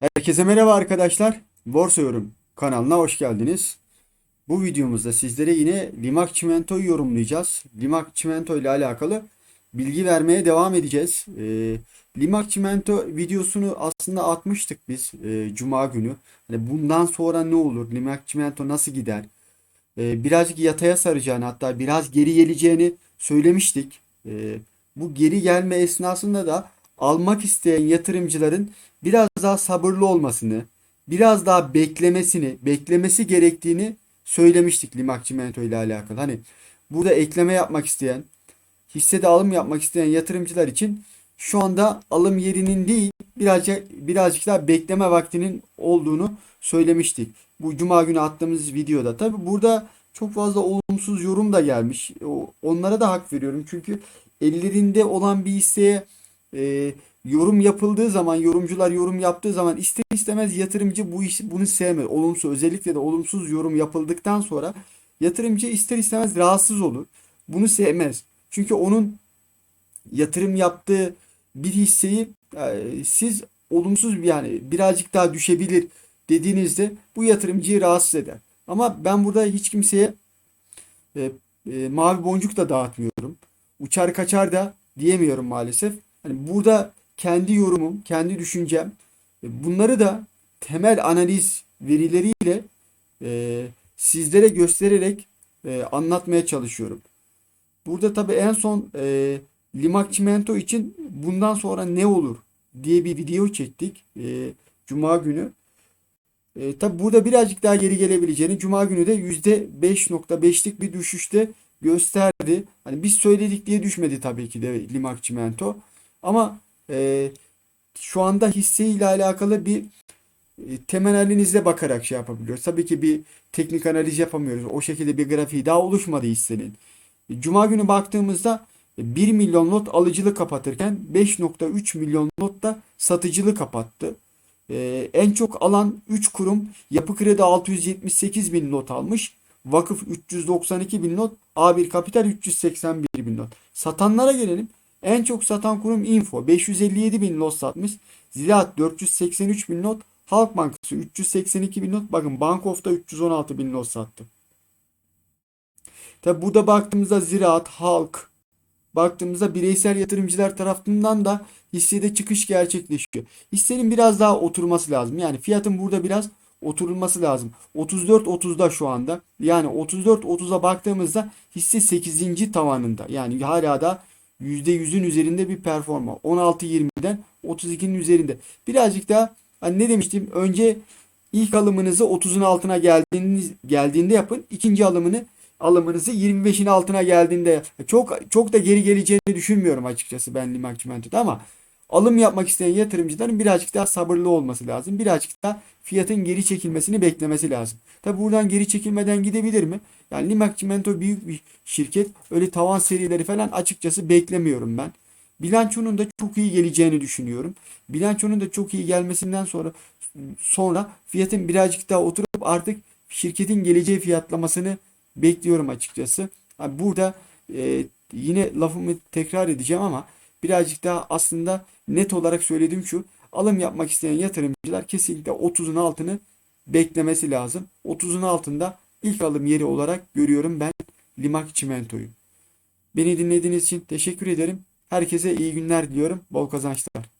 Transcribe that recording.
Herkese merhaba arkadaşlar. Borsa Yorum kanalına hoş geldiniz. Bu videomuzda sizlere yine Limak Çimento'yu yorumlayacağız. Limak Çimento ile alakalı bilgi vermeye devam edeceğiz. Ee, Limak Çimento videosunu aslında atmıştık biz e, Cuma günü. Hani bundan sonra ne olur? Limak Çimento nasıl gider? Ee, birazcık yataya saracağını hatta biraz geri geleceğini söylemiştik. Ee, bu geri gelme esnasında da almak isteyen yatırımcıların biraz daha sabırlı olmasını, biraz daha beklemesini, beklemesi gerektiğini söylemiştik Limak Çimento ile alakalı. Hani burada ekleme yapmak isteyen, hissede alım yapmak isteyen yatırımcılar için şu anda alım yerinin değil, birazcık birazcık daha bekleme vaktinin olduğunu söylemiştik. Bu cuma günü attığımız videoda. Tabi burada çok fazla olumsuz yorum da gelmiş. Onlara da hak veriyorum. Çünkü ellerinde olan bir hisseye e, yorum yapıldığı zaman, yorumcular yorum yaptığı zaman ister istemez yatırımcı bu iş bunu sevmez. Olumsuz özellikle de olumsuz yorum yapıldıktan sonra yatırımcı ister istemez rahatsız olur. Bunu sevmez. Çünkü onun yatırım yaptığı bir hisseyi e, siz olumsuz yani birazcık daha düşebilir dediğinizde bu yatırımcıyı rahatsız eder. Ama ben burada hiç kimseye e, e, mavi boncuk da dağıtmıyorum. Uçar kaçar da diyemiyorum maalesef. Hani burada kendi yorumum, kendi düşüncem bunları da temel analiz verileriyle e, sizlere göstererek e, anlatmaya çalışıyorum. Burada tabii en son e, Limak Çimento için bundan sonra ne olur diye bir video çektik e, Cuma günü. E, tabii burada birazcık daha geri gelebileceğini Cuma günü de %5.5'lik bir düşüşte gösterdi. Hani biz söyledik diye düşmedi tabii ki de Limak Çimento. Ama e, şu anda hisseyle alakalı bir e, temel analize bakarak şey yapabiliyoruz. Tabii ki bir teknik analiz yapamıyoruz. O şekilde bir grafiği daha oluşmadı hissenin. E, Cuma günü baktığımızda e, 1 milyon lot alıcılı kapatırken 5.3 milyon lot da satıcılı kapattı. Ee, en çok alan 3 kurum Yapı Kredi 678 bin not almış. Vakıf 392 bin not. A1 Kapital 381 bin not. Satanlara gelelim. En çok satan kurum Info 557 bin not satmış. Ziraat 483 bin not. Halk Bankası 382 bin not. Bakın Bank of'ta 316 bin not sattı. Tabi burada baktığımızda Ziraat, Halk, baktığımızda bireysel yatırımcılar tarafından da hissede çıkış gerçekleşiyor. Hissenin biraz daha oturması lazım. Yani fiyatın burada biraz oturulması lazım. 34.30'da şu anda. Yani 34.30'a baktığımızda hisse 8. tavanında. Yani hala da %100'ün üzerinde bir performa. 16.20'den 32'nin üzerinde. Birazcık daha hani ne demiştim? Önce ilk alımınızı 30'un altına geldiğiniz, geldiğinde yapın. İkinci alımını alımınızı 25'in altına geldiğinde çok çok da geri geleceğini düşünmüyorum açıkçası ben Limak Çimento'da ama alım yapmak isteyen yatırımcıların birazcık daha sabırlı olması lazım. Birazcık daha fiyatın geri çekilmesini beklemesi lazım. Tabi buradan geri çekilmeden gidebilir mi? Yani Limak Çimento büyük bir şirket. Öyle tavan serileri falan açıkçası beklemiyorum ben. Bilançonun da çok iyi geleceğini düşünüyorum. Bilançonun da çok iyi gelmesinden sonra sonra fiyatın birazcık daha oturup artık şirketin geleceği fiyatlamasını bekliyorum açıkçası. Burada e, yine lafımı tekrar edeceğim ama birazcık daha aslında net olarak söylediğim şu. Alım yapmak isteyen yatırımcılar kesinlikle 30'un altını beklemesi lazım. 30'un altında ilk alım yeri olarak görüyorum ben Limak Çimento'yu. Beni dinlediğiniz için teşekkür ederim. Herkese iyi günler diliyorum. Bol kazançlar.